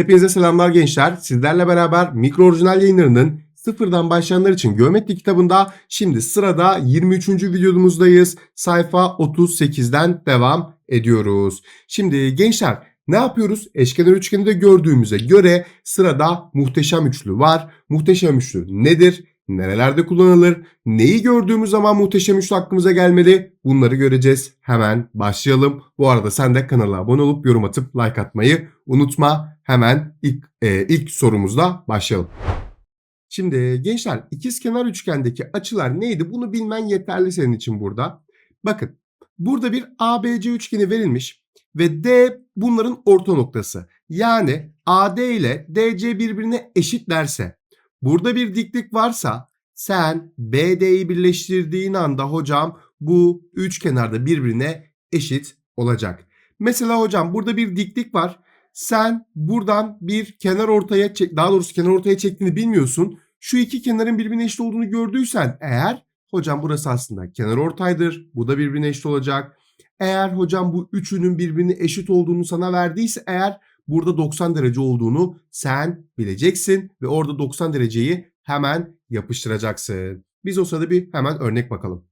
Hepinize selamlar gençler. Sizlerle beraber Mikro Orijinal yayınlarının sıfırdan başlayanlar için geometri kitabında şimdi sırada 23. videomuzdayız. Sayfa 38'den devam ediyoruz. Şimdi gençler ne yapıyoruz? Eşkenar üçgeni de gördüğümüze göre sırada muhteşem üçlü var. Muhteşem üçlü nedir? Nerelerde kullanılır? Neyi gördüğümüz zaman muhteşem üçlü aklımıza gelmeli? Bunları göreceğiz. Hemen başlayalım. Bu arada sen de kanala abone olup yorum atıp like atmayı unutma. Hemen ilk, e, ilk sorumuzla başlayalım. Şimdi gençler ikizkenar üçgendeki açılar neydi? Bunu bilmen yeterli senin için burada. Bakın burada bir ABC üçgeni verilmiş ve D bunların orta noktası. Yani AD ile DC birbirine eşitlerse burada bir diklik varsa sen BD'yi birleştirdiğin anda hocam bu üç kenarda birbirine eşit olacak. Mesela hocam burada bir diklik var. Sen buradan bir kenar ortaya çek, daha doğrusu kenar ortaya çektiğini bilmiyorsun. Şu iki kenarın birbirine eşit olduğunu gördüysen eğer hocam burası aslında kenar ortaydır. Bu da birbirine eşit olacak. Eğer hocam bu üçünün birbirine eşit olduğunu sana verdiyse eğer burada 90 derece olduğunu sen bileceksin ve orada 90 dereceyi hemen yapıştıracaksın. Biz o sırada bir hemen örnek bakalım.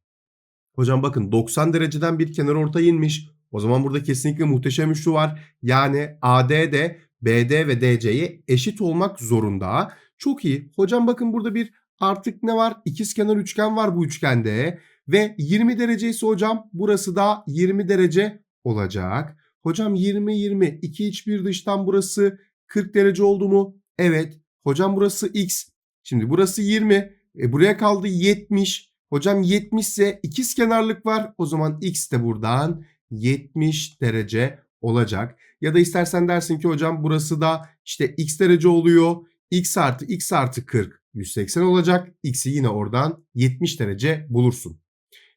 Hocam bakın 90 dereceden bir kenar ortaya inmiş. O zaman burada kesinlikle muhteşem üçlü var. Yani AD de BD ve DC'ye eşit olmak zorunda. Çok iyi. Hocam bakın burada bir artık ne var? İkizkenar üçgen var bu üçgende. Ve 20 derece ise hocam burası da 20 derece olacak. Hocam 20 20 2 iç bir dıştan burası 40 derece oldu mu? Evet. Hocam burası x. Şimdi burası 20. E buraya kaldı 70. Hocam 70 ise ikiz kenarlık var. O zaman x de buradan 70 derece olacak. Ya da istersen dersin ki hocam burası da işte x derece oluyor. x artı x artı 40 180 olacak. x'i yine oradan 70 derece bulursun.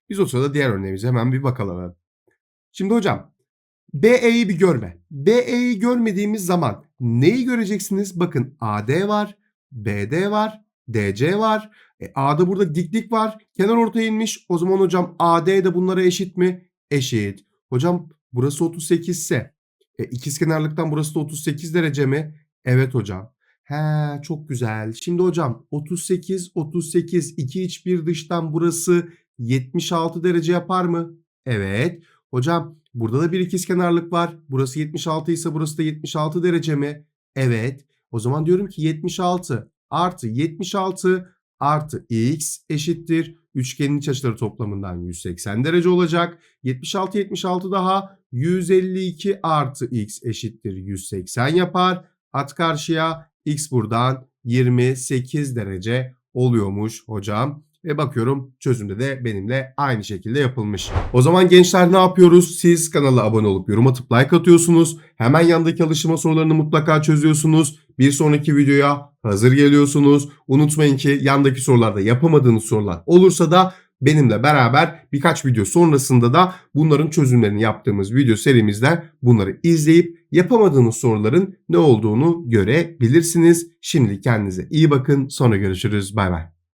Biz o sırada diğer örneğimize hemen bir bakalım. Şimdi hocam BE'yi bir görme. BE'yi görmediğimiz zaman neyi göreceksiniz? Bakın AD var, BD var, DC var. E, A'da burada diklik var. Kenar ortaya inmiş. O zaman hocam AD de bunlara eşit mi? Eşit. Hocam burası 38 ise e, ikizkenarlıktan burası da 38 derece mi? Evet hocam. He çok güzel. Şimdi hocam 38 38 2 iç bir dıştan burası 76 derece yapar mı? Evet. Hocam burada da bir ikizkenarlık var. Burası 76 ise burası da 76 derece mi? Evet. O zaman diyorum ki 76 artı 76 artı x eşittir. Üçgenin iç açıları toplamından 180 derece olacak. 76 76 daha 152 artı x eşittir 180 yapar. At karşıya x buradan 28 derece oluyormuş hocam. Ve bakıyorum çözümde de benimle aynı şekilde yapılmış. O zaman gençler ne yapıyoruz? Siz kanala abone olup yorum atıp like atıyorsunuz. Hemen yandaki alıştırma sorularını mutlaka çözüyorsunuz. Bir sonraki videoya hazır geliyorsunuz. Unutmayın ki yandaki sorularda yapamadığınız sorular olursa da benimle beraber birkaç video sonrasında da bunların çözümlerini yaptığımız video serimizden bunları izleyip yapamadığınız soruların ne olduğunu görebilirsiniz. Şimdi kendinize iyi bakın. Sonra görüşürüz. Bay bay.